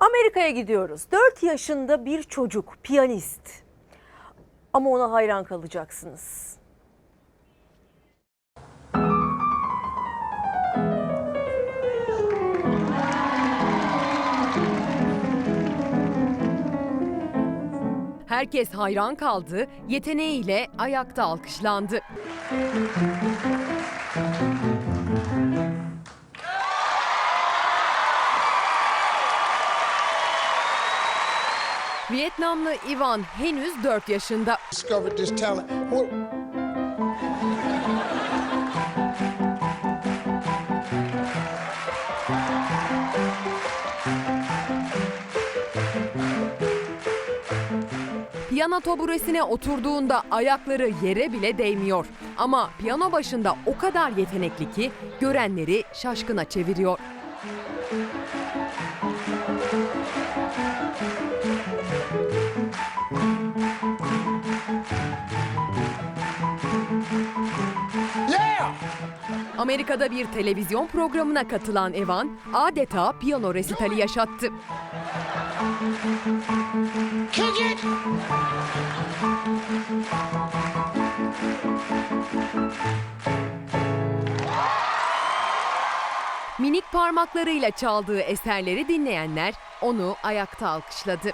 Amerika'ya gidiyoruz. 4 yaşında bir çocuk, piyanist. Ama ona hayran kalacaksınız. Herkes hayran kaldı, yeteneğiyle ayakta alkışlandı. Vietnamlı Ivan henüz 4 yaşında. Piyano taburesine oturduğunda ayakları yere bile değmiyor. Ama piyano başında o kadar yetenekli ki görenleri şaşkına çeviriyor. Amerika'da bir televizyon programına katılan Evan adeta piyano resitali yaşattı. Minik parmaklarıyla çaldığı eserleri dinleyenler onu ayakta alkışladı.